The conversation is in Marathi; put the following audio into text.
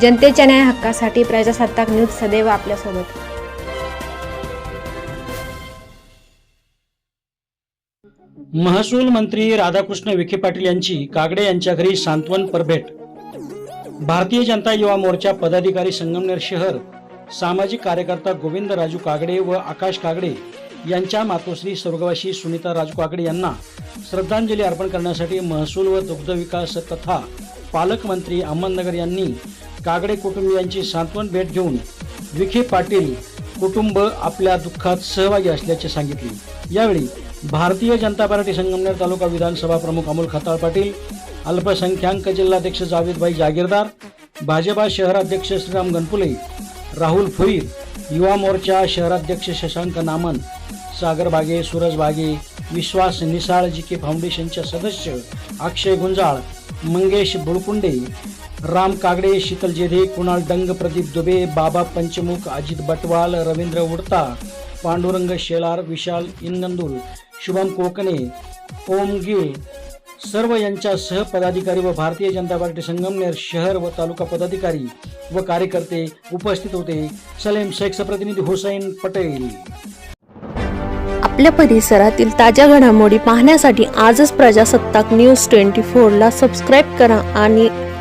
जनतेच्या न्याय हक्कासाठी प्रजासत्ताक न्यूज सदैव आपल्यासोबत. महसूल मंत्री राधाकृष्ण विखे पाटील यांची कागडे यांच्या घरी सांत्वन परभेट. भारतीय जनता युवा मोर्चा पदाधिकारी संगमनेर शहर सामाजिक कार्यकर्ता गोविंद राजू कागडे व आकाश कागडे यांच्या मातोश्री स्वर्गवासी सुनीता राजू कागडे यांना श्रद्धांजली अर्पण करण्यासाठी महसूल व दुग्ध विकास तथा पालकमंत्री अहमदनगर यांनी कागडे कुटुंबियांची सांत्वन भेट घेऊन विखे पाटील कुटुंब आपल्या दुःखात सहभागी असल्याचे सांगितले. यावेळी भारतीय जनता पार्टी संगमनेर तालुका विधानसभा प्रमुख अमोल खताळ पाटील अल्पसंख्याक जिल्हाध्यक्ष जावेदभाई जागीरदार भाजपा शहराध्यक्ष श्रीराम गणपुले राहुल फुईर युवा मोर्चा शहराध्यक्ष शशांक नामन सागर बागे सूरज बागे विश्वास निसाळ जी के फाउंडेशनचे सदस्य अक्षय गुंजाळ मंगेश बुळकुंडे राम कागडे शीतल जेधे कुणाल डंग प्रदीप दुबे बाबा पंचमुख अजित बटवाल रवींद्र उडता पांडुरंग शेलार विशाल इनगंदुल शुभम कोकणे ओम गिल सर्व यांच्या सहपदाधिकारी व भारतीय जनता पार्टी संगमनेर शहर व तालुका पदाधिकारी व कार्यकर्ते उपस्थित होते. सलेम शेख प्रतिनिधी हुसैन पटेल. आपल्या परिसरातील ताज्या घडामोडी पाहण्यासाठी आजच प्रजासत्ताक न्यूज ट्वेंटी फोरला सबस्क्राईब करा आणि